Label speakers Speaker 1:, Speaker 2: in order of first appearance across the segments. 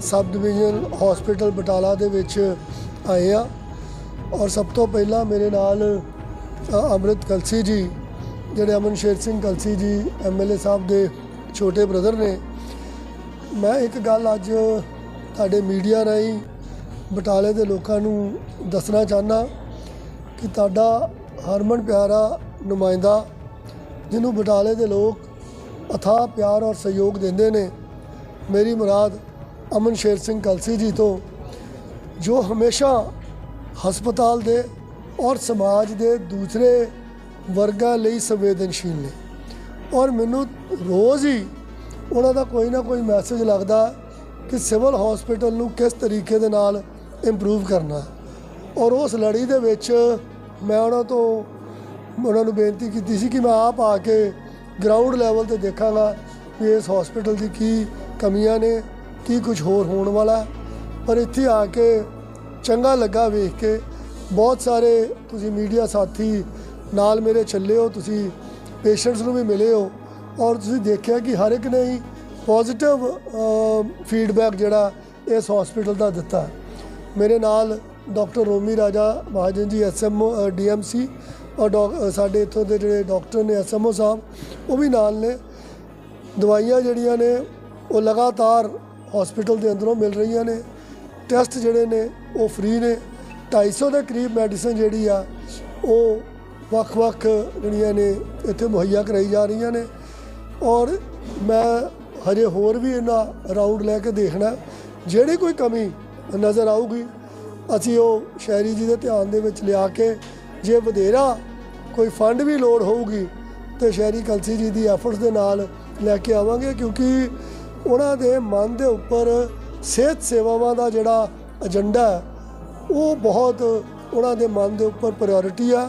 Speaker 1: Sub division hospital Batala ਦੇ ਵਿੱਚ ਆਏ ਆ। ਔਰ ਸਭ ਤੋਂ ਪਹਿਲਾਂ ਮੇਰੇ ਨਾਲ ਅ, ਅੰਮ੍ਰਿਤ ਕਲਸੀ ਜੀ ਜਿਹੜੇ ਅਮਨ ਸ਼ੇਰ ਸਿੰਘ ਕਲਸੀ ਜੀ ਐਮਐਲਏ ਸਾਹਿਬ ਦੇ ਛੋਟੇ ਬ੍ਰਦਰ ਨੇ। ਮੈਂ ਇੱਕ ਗੱਲ ਅੱਜ ਤੁਹਾਡੇ ਮੀਡੀਆ ਰਾਹੀਂ ਬਟਾਲੇ ਦੇ ਲੋਕਾਂ ਨੂੰ ਦੱਸਣਾ ਚਾਹਨਾ ਕਿ ਤੁਹਾਡਾ ਹਰਮਨ ਪਿਆਰਾ ਨੁਮਾਇੰਦਾ ਜਿਹਨੂੰ ਬਟਾਲੇ ਦੇ ਲੋਕ ਅਥਾਹ ਪਿਆਰ ਔਰ ਸਹਿਯੋਗ ਦਿੰਦੇ ਨੇ ਮੇਰੀ ਮੁਰਾਦ ਅਮਨ ਸ਼ੇਰ ਸਿੰਘ ਕਲਸੀ ਜੀ ਤੋਂ, ਜੋ ਹਮੇਸ਼ਾ ਹਸਪਤਾਲ ਦੇ ਔਰ ਸਮਾਜ ਦੇ ਦੂਸਰੇ ਵਰਗਾਂ ਲਈ ਸੰਵੇਦਨਸ਼ੀਲ ਨੇ। ਔਰ ਮੈਨੂੰ ਰੋਜ਼ ਹੀ ਉਹਨਾਂ ਦਾ ਕੋਈ ਨਾ ਕੋਈ ਮੈਸੇਜ ਲੱਗਦਾ ਕਿ ਸਿਵਲ ਹਸਪੀਟਲ ਨੂੰ ਕਿਸ ਤਰੀਕੇ ਦੇ ਨਾਲ ਇੰਪਰੂਵ ਕਰਨਾ ਔਰ ਉਸ ਲੜੀ ਦੇ ਵਿੱਚ ਮੈਂ ਉਹਨਾਂ ਤੋਂ, ਉਹਨਾਂ ਨੂੰ ਬੇਨਤੀ ਕੀਤੀ ਸੀ ਕਿ ਮੈਂ ਆਪ ਆ ਕੇ ਗਰਾਊਂਡ ਲੈਵਲ ਤੇ ਦੇਖਾਂਗਾ ਵੀ ਇਸ ਹਸਪੀਟਲ ਦੀ ਕੀ ਕਮੀਆਂ ਨੇ ਕੀ ਕੁਝ ਹੋਰ ਹੋਣ ਵਾਲਾ ਪਰ ਇੱਥੇ ਆ ਕੇ ਚੰਗਾ ਲੱਗਾ ਵੇਖ ਕੇ। ਬਹੁਤ ਸਾਰੇ ਤੁਸੀਂ ਮੀਡੀਆ ਸਾਥੀ ਨਾਲ ਮੇਰੇ ਚੱਲੇ ਹੋ, ਤੁਸੀਂ ਪੇਸ਼ੈਂਟਸ ਨੂੰ ਵੀ ਮਿਲੇ ਹੋ ਔਰ ਤੁਸੀਂ ਦੇਖਿਆ ਕਿ ਹਰ ਇੱਕ ਨੇ ਹੀ ਪੋਜ਼ਿਟਿਵ ਫੀਡਬੈਕ ਜਿਹੜਾ ਇਸ ਹਸਪੀਟਲ ਦਾ ਦਿੱਤਾ ਮੇਰੇ ਨਾਲ ਡਾਕਟਰ ਰੋਮੀ ਰਾਜਾ ਮਹਾਜਨ ਜੀ ਐਸਐਮਓ ਡੀਐਮਸੀ ਔਰ ਡਾਕ- ਸਾਡੇ ਇੱਥੋਂ ਦੇ ਜਿਹੜੇ ਡਾਕਟਰ ਨੇ ਐਸਐਮਓ ਸਾਹਿਬ, ਉਹ ਵੀ ਨਾਲ ਨੇ। ਦਵਾਈਆਂ ਜਿਹੜੀਆਂ ਨੇ, ਉਹ ਲਗਾਤਾਰ ਹਸਪੀਟਲ ਦੇ ਅੰਦਰੋਂ ਮਿਲ ਰਹੀਆਂ ਨੇ। ਟੈਸਟ ਜਿਹੜੇ ਨੇ, ਉਹ ਫ੍ਰੀ ਨੇ। 250 ਦੇ ਕਰੀਬ ਮੈਡੀਸਨ ਜਿਹੜੀ ਆ, ਉਹ ਵੱਖ-ਵੱਖ ਜਿਹੜੀਆਂ ਨੇ, ਇੱਥੇ ਮੁਹੱਈਆ ਕਰਾਈ ਜਾ ਰਹੀਆਂ ਨੇ। ਔਰ ਮੈਂ ਹਜੇ ਹੋਰ ਵੀ ਇਹਨਾਂ ਰਾਊਂਡ ਲੈ ਕੇ ਦੇਖਣਾ ਜਿਹੜੀ ਕੋਈ ਕਮੀ ਨਜ਼ਰ ਆਊਗੀ, ਅਸੀਂ ਉਹ ਸ਼ਹਿਰੀ ਜੀ ਦੇ ਧਿਆਨ ਦੇ ਵਿੱਚ ਲਿਆ ਕੇ, ਜੇ ਵਧੇਰਾ ਕੋਈ ਫੰਡ ਵੀ ਲੋੜ ਹੋਊਗੀ, ਤੇ ਸ਼ਹਿਰੀ ਕਲਸੀ ਜੀ ਦੀ ਐਫਰਟਸ ਦੇ ਨਾਲ ਲੈ ਕੇ ਆਵਾਂਗੇ। ਕਿਉਂਕਿ ਉਹਨਾਂ ਦੇ ਮਨ ਦੇ ਉੱਪਰ ਸਿਹਤ ਸੇਵਾਵਾਂ ਦਾ ਜਿਹੜਾ ਏਜੰਡਾ ਉਹ ਬਹੁਤ ਉਹਨਾਂ ਦੇ ਮਨ ਦੇ ਉੱਪਰ ਪ੍ਰਾਇੋਰਟੀ ਆ,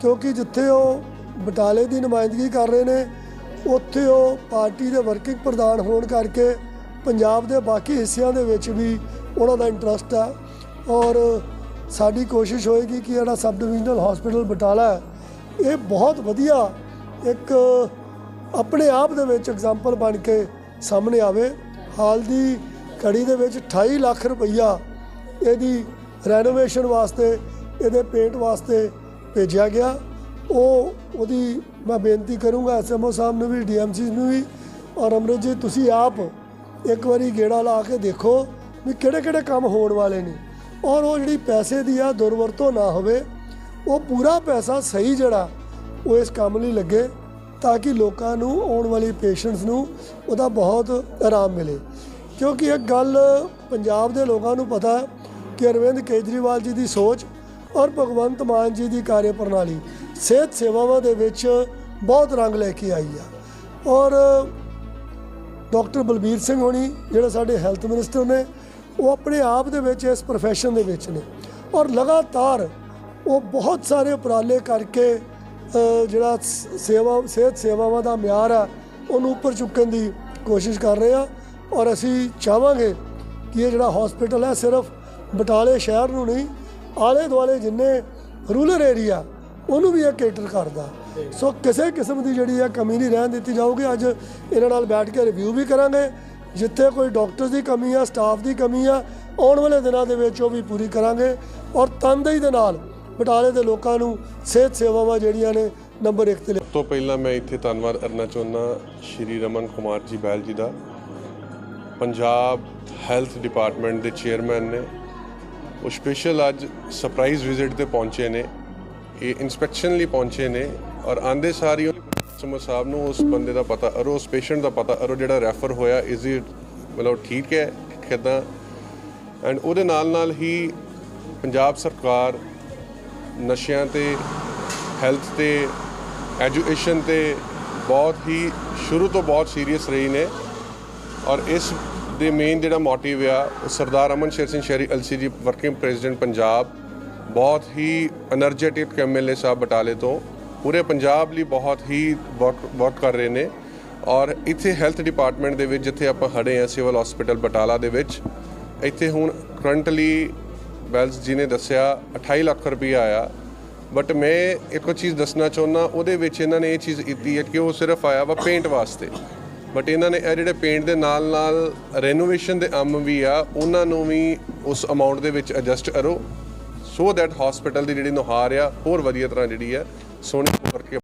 Speaker 1: ਕਿਉਂਕਿ ਜਿੱਥੇ ਉਹ ਬਟਾਲੇ ਦੀ ਨੁਮਾਇੰਦਗੀ ਕਰ ਰਹੇ ਨੇ, ਉੱਥੇ ਉਹ ਪਾਰਟੀ ਦੇ ਵਰਕਿੰਗ ਪ੍ਰਧਾਨ ਹੋਣ ਕਰਕੇ ਪੰਜਾਬ ਦੇ ਬਾਕੀ ਹਿੱਸਿਆਂ ਦੇ ਵਿੱਚ ਵੀ ਉਹਨਾਂ ਦਾ ਇੰਟਰਸਟ ਆ। ਔਰ ਸਾਡੀ ਕੋਸ਼ਿਸ਼ ਹੋਏਗੀ ਕਿ ਜਿਹੜਾ ਸਬ ਡਿਵੀਜ਼ਨਲ ਹਸਪੀਟਲ ਬਟਾਲਾ ਹੈ, ਇਹ ਬਹੁਤ ਵਧੀਆ ਇੱਕ ਆਪਣੇ ਆਪ ਦੇ ਵਿੱਚ ਐਗਜ਼ਾਮਪਲ ਬਣ ਕੇ ਸਾਹਮਣੇ ਆਵੇ। ਹਾਲ ਦੀ ਘੜੀ ਦੇ ਵਿੱਚ 28 ਲੱਖ ਰੁਪਈਆ ਇਹਦੀ ਰੈਨੋਵੇਸ਼ਨ ਵਾਸਤੇ, ਇਹਦੇ ਪੇਂਟ ਵਾਸਤੇ ਭੇਜਿਆ ਗਿਆ। ਉਹ ਉਹਦੀ ਮੈਂ ਬੇਨਤੀ ਕਰੂੰਗਾ ਐਸਐਮਓ ਸਾਹਿਬ ਨੂੰ ਵੀ ਡੀਐਮਸੀ ਨੂੰ ਵੀ। ਔਰ ਅਮਰਿਤ ਜੀ, ਤੁਸੀਂ ਆਪ ਇੱਕ ਵਾਰੀ ਗੇੜਾ ਲਾ ਕੇ ਦੇਖੋ ਵੀ ਕਿਹੜੇ ਕਿਹੜੇ ਕੰਮ ਹੋਣ ਵਾਲੇ ਨੇ। ਔਰ ਉਹ ਜਿਹੜੀ ਪੈਸੇ ਦੀ ਆ ਦੁਰਵਰਤੋਂ ਨਾ ਹੋਵੇ, ਉਹ ਪੂਰਾ ਪੈਸਾ ਸਹੀ ਜਿਹੜਾ ਉਹ ਇਸ ਕੰਮ ਲਈ ਲੱਗੇ। ਤਾਂ ਕਿ ਲੋਕਾਂ ਨੂੰ ਆਉਣ ਵਾਲੀ ਪੇਸ਼ੈਂਟਸ ਨੂੰ ਉਹਦਾ ਬਹੁਤ ਆਰਾਮ ਮਿਲੇ। ਕਿਉਂਕਿ ਇੱਕ ਗੱਲ ਪੰਜਾਬ ਦੇ ਲੋਕਾਂ ਨੂੰ ਪਤਾ ਹੈ ਕਿ ਅਰਵਿੰਦ ਕੇਜਰੀਵਾਲ ਜੀ ਦੀ ਸੋਚ ਔਰ ਭਗਵੰਤ ਮਾਨ ਜੀ ਦੀ ਕਾਰਜ ਪ੍ਰਣਾਲੀ ਸਿਹਤ ਸੇਵਾਵਾਂ ਦੇ ਵਿੱਚ ਬਹੁਤ ਰੰਗ ਲੈ ਕੇ ਆਈ ਆ। ਔਰ ਡਾਕਟਰ ਬਲਬੀਰ ਸਿੰਘ ਹੋਣੀ, ਜਿਹੜੇ ਸਾਡੇ ਹੈਲਥ ਮਿਨਿਸਟਰ ਨੇ, ਉਹ ਆਪਣੇ ਆਪ ਦੇ ਵਿੱਚ ਇਸ profession ਦੇ ਵਿੱਚ ਨੇ। ਔਰ ਲਗਾਤਾਰ ਉਹ ਬਹੁਤ ਸਾਰੇ ਉਪਰਾਲੇ ਕਰਕੇ ਜਿਹੜਾ ਸ- ਸੇਵਾ, ਸਿਹਤ ਸੇਵਾਵਾਂ ਦਾ ਮਿਆਰ ਆ, ਉਹਨੂੰ ਉੱਪਰ ਚੁੱਕਣ ਦੀ ਕੋਸ਼ਿਸ਼ ਕਰ ਰਹੇ ਆ। ਔਰ ਅਸੀਂ ਚਾਹਾਂਗੇ ਕਿ ਇਹ ਜਿਹੜਾ ਹਸਪੀਟਲ ਹੈ, ਸਿਰਫ ਬਟਾਲੇ ਸ਼ਹਿਰ ਨੂੰ ਨਹੀਂ ਆਲੇ ਦੁਆਲੇ ਜਿੰਨੇ ਰੂਰਲ ਏਰੀਆ ਉਹਨੂੰ ਵੀ ਇਹ ਕੇਟਰ ਕਰਦਾ। ਸੋ ਕਿਸੇ ਕਿਸਮ ਦੀ ਜਿਹੜੀ ਹੈ ਕਮੀ ਨਹੀਂ ਰਹਿਣ ਦਿੱਤੀ ਜਾਊਗੀ। ਅੱਜ ਇਹਨਾਂ ਨਾਲ ਬੈਠ ਕੇ ਰਿਵਿਊ ਵੀ ਕਰਾਂਗੇ। ਜਿੱਥੇ ਕੋਈ ਡਾਕਟਰਸ ਦੀ ਕਮੀ ਆ ਸਟਾਫ ਦੀ ਕਮੀ ਆ, ਆਉਣ ਵਾਲੇ ਦਿਨਾਂ ਦੇ ਵਿੱਚ ਉਹ ਵੀ ਪੂਰੀ ਕਰਾਂਗੇ। ਔਰ ਤਨਦੇਹੀ ਦੇ ਨਾਲ ਬਟਾਲੇ ਦੇ ਲੋਕਾਂ ਨੂੰ ਸਿਹਤ ਸੇਵਾਵਾਂ ਜਿਹੜੀਆਂ ਨੇ ਨੰਬਰ 1 ਤੇ
Speaker 2: ਸਭ ਤੋਂ ਪਹਿਲਾਂ ਮੈਂ ਇੱਥੇ ਧੰਨਵਾਦ ਕਰਨਾ ਚਾਹੁੰਦਾ ਸ਼੍ਰੀ ਰਮਨ ਕੁਮਾਰ ਜੀ ਬੈਲ ਜੀ ਦਾ। ਪੰਜਾਬ ਹੈਲਥ ਡਿਪਾਰਟਮੈਂਟ ਦੇ ਚੇਅਰਮੈਨ ਨੇ। ਉਹ ਸਪੈਸ਼ਲ ਅੱਜ ਸਰਪ੍ਰਾਈਜ਼ ਵਿਜ਼ਿਟ ਤੇ ਪਹੁੰਚੇ ਨੇ। ਇਹ ਇਨਸਪੈਕਸ਼ਨ ਲਈ ਪਹੁੰਚੇ ਨੇ ਔਰ ਆਂਦੇ ਸਾਰੀ ਕਸਟਮਰ ਸਾਹਿਬ ਨੂੰ ਉਸ ਬੰਦੇ ਦਾ ਪਤਾ ਅਰੋ ਉਸ ਪੇਸ਼ੈਂਟ ਦਾ ਪਤਾ ਅਰੋ ਜਿਹੜਾ ਰੈਫਰ ਹੋਇਆ ਇਜ਼ ਇਟ ਮਤਲਬ ਠੀਕ ਹੈ, ਕਿਦਾਂ? ਐਂਡ ਉਹਦੇ ਨਾਲ ਨਾਲ ਹੀ ਪੰਜਾਬ ਸਰਕਾਰ ਨਸ਼ਿਆਂ ਤੇ ਹੈਲਥ ਤੇ ਐਜੂਕੇਸ਼ਨ ਤੇ ਬਹੁਤ ਹੀ ਸ਼ੁਰੂ ਤੋਂ ਬਹੁਤ ਸੀਰੀਅਸ ਰਹੀ ਨੇ। ਔਰ ਇਸ ਦੇ ਮੇਨ ਜਿਹੜਾ ਮੋਟਿਵ ਆ, ਉਹ ਸਰਦਾਰ ਅਮਨ ਸ਼ੇਰ ਸਿੰਘ ਸ਼ਹਿਰੀ ਐਲਸੀਜੀ ਵਰਕਿੰਗ ਪ੍ਰੈਜ਼ੀਡੈਂਟ ਪੰਜਾਬ, ਬਹੁਤ ਹੀ એનર્ਜੈਟਿਕ ਐਮਐਲਏ ਸਾਹਿਬ ਬਟਾਲੇ ਤੋਂ। ਪੂਰੇ ਪੰਜਾਬ ਲਈ ਬਹੁਤ ਹੀ ਵਰਕ ਕਰ ਰਹੇ ਨੇ। ਔਰ ਇੱਥੇ ਹੈਲਥ ਡਿਪਾਰਟਮੈਂਟ ਦੇ ਵਿੱਚ ਜਿੱਥੇ ਆਪਾਂ ਖੜੇ ਆ ਸਿਵਲ ਹਸਪੀਟਲ ਬਟਾਲਾ ਦੇ ਵਿੱਚ, ਇੱਥੇ ਹੁਣ ਕਰੰਟਲੀ ਵੈਲਸ ਜੀ ਨੇ ਦੱਸਿਆ 28 ਲੱਖ ਰੁਪਏ ਆਇਆ। ਬਟ ਮੈਂ ਇੱਕੋ ਚੀਜ਼ ਦੱਸਣਾ ਚਾਹੁੰਦਾ ਉਹਦੇ ਵਿੱਚ ਇਹਨਾਂ ਨੇ ਇਹ ਚੀਜ਼ ਕੀਤੀ ਹੈ ਕਿ ਉਹ ਸਿਰਫ ਆਇਆ ਵਾ ਪੇਂਟ ਵਾਸਤੇ। ਬਟ ਇਹਨਾਂ ਨੇ ਇਹ ਜਿਹੜੇ ਪੇਂਟ ਦੇ ਨਾਲ ਨਾਲ ਰੈਨੋਵੇਸ਼ਨ ਦੇ ਅੰਮ ਵੀ ਆ, ਉਹਨਾਂ ਨੂੰ ਵੀ ਉਸ ਅਮਾਉਂਟ ਦੇ ਵਿੱਚ ਐਡਜਸਟ ਕਰੋ। ਸੋ ਦੈਟ ਹਸਪੀਟਲ ਦੀ ਜਿਹੜੀ ਨੁਹਾਰ ਆ, ਹੋਰ ਵਧੀਆ ਤਰ੍ਹਾਂ ਜਿਹੜੀ ਆ, ਸੋਹਣੀ